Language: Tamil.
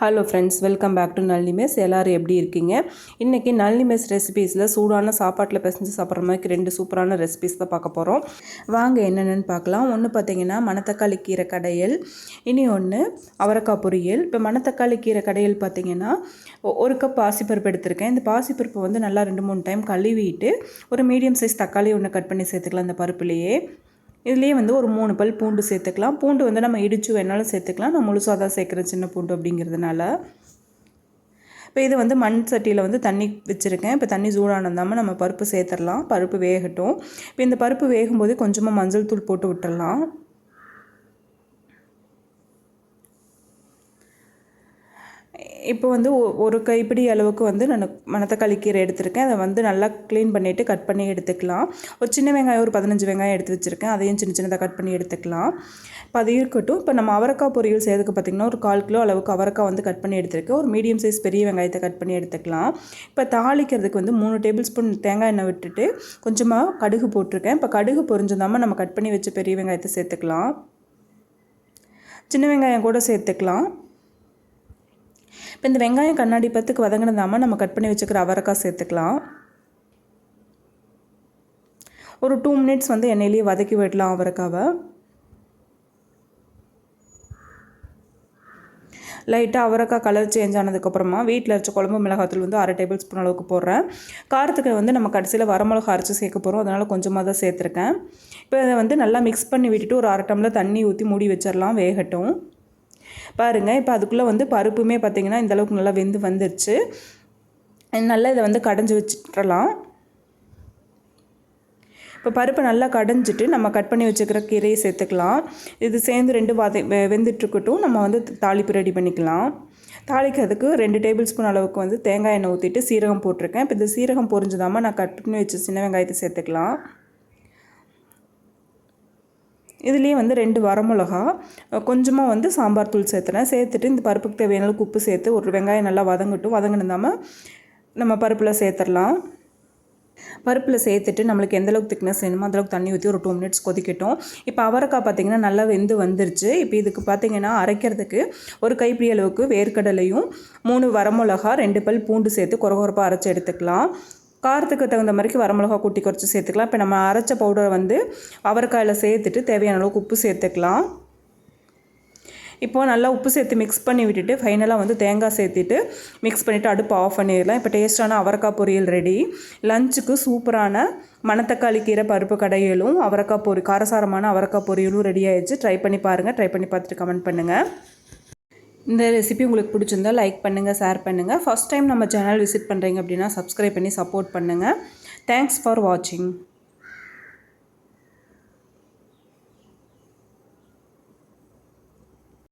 Hello friends welcome back to Nalli mess எல்லோரும் எப்படி இருக்கீங்க? இன்றைக்கி நளினி மெஸ் ரெசிபீஸில் சூடான சாப்பாட்டில் பிசைஞ்சு சாப்பிட்ற மாதிரி ரெண்டு சூப்பரான ரெசிபீஸ் தான் பார்க்க போகிறோம் வாங்க என்னென்னு பார்க்கலாம். ஒன்று பார்த்தீங்கன்னா மணத்தக்காளி கீரை கடையல். இனி ஒன்று அவரக்காய் பொரியல். இப்போ மணத்தக்காளி கீரை கடையல் பார்த்தீங்கன்னா ஒரு கப் பாசிப்பருப்பு எடுத்திருக்கேன். இந்த பாசிப்பருப்பு வந்து நல்லா ரெண்டு மூணு டைம் கழுவிட்டு ஒரு மீடியம் சைஸ் தக்காளி ஒன்று கட் பண்ணி சேர்த்துக்கலாம் அந்த பருப்புலேயே. இதுலேயே வந்து ஒரு மூணு பல் பூண்டு சேர்த்துக்கலாம். பூண்டு வந்து நம்ம இடித்து வேணாலும் சேர்த்துக்கலாம். நான் முழுசாக தான் சேர்க்குறேன் சின்ன பூண்டு அப்படிங்கிறதுனால. இப்போ இது வந்து மண் சட்டியில் வந்து தண்ணி வச்சுருக்கேன். இப்போ தண்ணி சூடானதாமல் நம்ம பருப்பு சேர்த்துடலாம். பருப்பு வேகட்டும். இப்போ இந்த பருப்பு வேகும்போது கொஞ்சமாக மஞ்சள் தூள் போட்டு விட்டுடலாம். இப்போ வந்து ஒ- ஒரு கைப்பிடி அளவுக்கு வந்து நான் மணத்தக்காளி கீரை எடுத்திருக்கேன். அதை வந்து நல்லா க்ளீன் பண்ணிவிட்டு கட் பண்ணி எடுத்துக்கலாம். ஒரு சின்ன வெங்காயம் ஒரு பதினஞ்சு வெங்காயம் எடுத்து வச்சுருக்கேன். அதையும் சின்ன சின்னதாக கட் பண்ணி எடுத்துக்கலாம். இப்போ அது இருக்கட்டும். இப்போ நம்ம அவரக்காய் பொரியல் செய்யறதுக்கு பார்த்திங்கன்னா ஒரு கால் கிலோ அளவுக்கு அவரக்காய் வந்து கட் பண்ணி எடுத்திருக்கேன். ஒரு மீடியம் சைஸ் பெரிய வெங்காயத்தை கட் பண்ணி எடுத்துக்கலாம். இப்போ தாளிக்கிறதுக்கு வந்து மூணு டேபிள் ஸ்பூன் தேங்காய் எண்ணெய் விட்டுட்டு கொஞ்சமாக கடுகு போட்டிருக்கேன். இப்போ கடுகு பொரிஞ்சிருந்தாமல் நம்ம கட் பண்ணி வச்ச பெரிய வெங்காயத்தை சேர்த்துக்கலாம். சின்ன வெங்காயம் கூட சேர்த்துக்கலாம். இப்போ இந்த வெங்காயம் கண்ணாடி பத்துக்கு வதங்கினதாமல் நம்ம கட் பண்ணி வச்சுக்கிற அவரைக்காய் சேர்த்துக்கலாம். ஒரு டூ மினிட்ஸ் வந்து எண்ணெயிலேயே வதக்கி விடலாம் அவரைக்காவை. லைட்டாக அவரைக்காய் கலர் சேஞ்ச் ஆனதுக்கப்புறமா வீட்டில் அரைச்ச குழம்பு மிளகாத்தூள் வந்து அரை டேபிள் ஸ்பூன் அளவுக்கு போடுறேன். காரத்துக்கு வந்து நம்ம கடைசியில் வரமிளகா அரைச்சி சேர்க்க போகிறோம் அதனால் கொஞ்சமாக தான் சேர்த்துருக்கேன். இப்போ இதை வந்து நல்லா மிக்ஸ் பண்ணி விட்டுட்டு ஒரு அரை டம்ளர் தண்ணி ஊற்றி மூடி வச்சிடலாம் வேகட்டும். பாருங்கள் இப்போ அதுக்குள்ளே வந்து பருப்புமே பார்த்திங்கன்னா இந்த அளவுக்கு நல்லா வெந்து வந்துருச்சு. நல்லா இதை வந்து கடைஞ்சி வச்சுட்டுலாம் இப்போ பருப்பை நல்லா கடைஞ்சிட்டு நம்ம கட் பண்ணி வச்சுக்கிற கீரையை சேர்த்துக்கலாம். இது சேர்ந்து ரெண்டு வதை வெ- வெந்துட்டுருக்கட்டும். நம்ம வந்து தாளிப்பு ரெடி பண்ணிக்கலாம். தாளிக்கிறதுக்கு ரெண்டு டேபிள் ஸ்பூன் அளவுக்கு வந்து தேங்காய் எண்ணெய் ஊற்றிட்டு சீரகம் போட்டிருக்கேன். இப்போ இந்த சீரகம் பொரிஞ்சுதாமல் நான் கட் பண்ணி வச்சு சின்ன வெங்காயத்தை சேர்த்துக்கலாம். இதுலேயே வந்து ரெண்டு வரமிளகா கொஞ்சமாக வந்து சாம்பார் தூள் சேர்த்துனேன் சேர்த்துட்டு இந்த பருப்புக்கு தேவையான அளவுக்கு உப்பு சேர்த்து ஒரு வெங்காயம் நல்லா வதங்கட்டும். வதங்கினதாமல் நம்ம பருப்பில் சேர்த்துடலாம். பருப்பில் சேர்த்துட்டு நம்மளுக்கு எந்த அளவுக்கு திக்னஸ் வேணுமோ அந்த அளவுக்கு தண்ணி ஊற்றி ஒரு டூ மினிட்ஸ் கொதிக்கட்டும். இப்போ அவரைக்காய் பார்த்தீங்கன்னா நல்லா வெந்து வந்துருச்சு. இப்போ இதுக்கு பார்த்தீங்கன்னா அரைக்கிறதுக்கு ஒரு கைப்பிடி அளவுக்கு வேர்க்கடலையும் மூணு வரமிளகா ரெண்டு பல் பூண்டு சேர்த்து குறகுறப்பாக அரைச்சி எடுத்துக்கலாம். காரத்துக்கு தகுந்த மாதிரி வரமிளகா கூட்டி குறைச்சி சேர்த்துக்கலாம். இப்போ நம்ம அரைச்ச பவுடரை வந்து அவரைக்காயில் சேர்த்துட்டு தேவையான அளவுக்கு உப்பு சேர்த்துக்கலாம். இப்போது நல்லா உப்பு சேர்த்து மிக்ஸ் பண்ணி விட்டுட்டு ஃபைனலாக வந்து தேங்காய் சேர்த்துட்டு மிக்ஸ் பண்ணிவிட்டு அடுப்பு ஆஃப் பண்ணிடலாம். இப்போ டேஸ்ட்டான அவரைக்காய் பொரியல் ரெடி லஞ்சுக்கு சூப்பரான மணத்தக்காளி கீரை பருப்பு கடையிலும் அவரைக்காய் பொரி காரசாரமான அவரக்காய் பொரியலும் ரெடி ஆயிடுச்சு. ட்ரை பண்ணி பாருங்கள் ட்ரை பண்ணி பார்த்துட்டு கமெண்ட் பண்ணுங்கள் இந்த ரெசிபி உங்களுக்கு பிடிச்சிருந்தா லைக் பண்ணுங்கள் ஷேர் பண்ணுங்கள் ஃபஸ்ட் டைம் நம்ம சேனல் விசிட் பண்ணுறீங்க அப்படின்னா சப்ஸ்கிரைப் பண்ணி சப்போர்ட் பண்ணுங்கள் தேங்க்ஸ் ஃபார் வாட்சிங்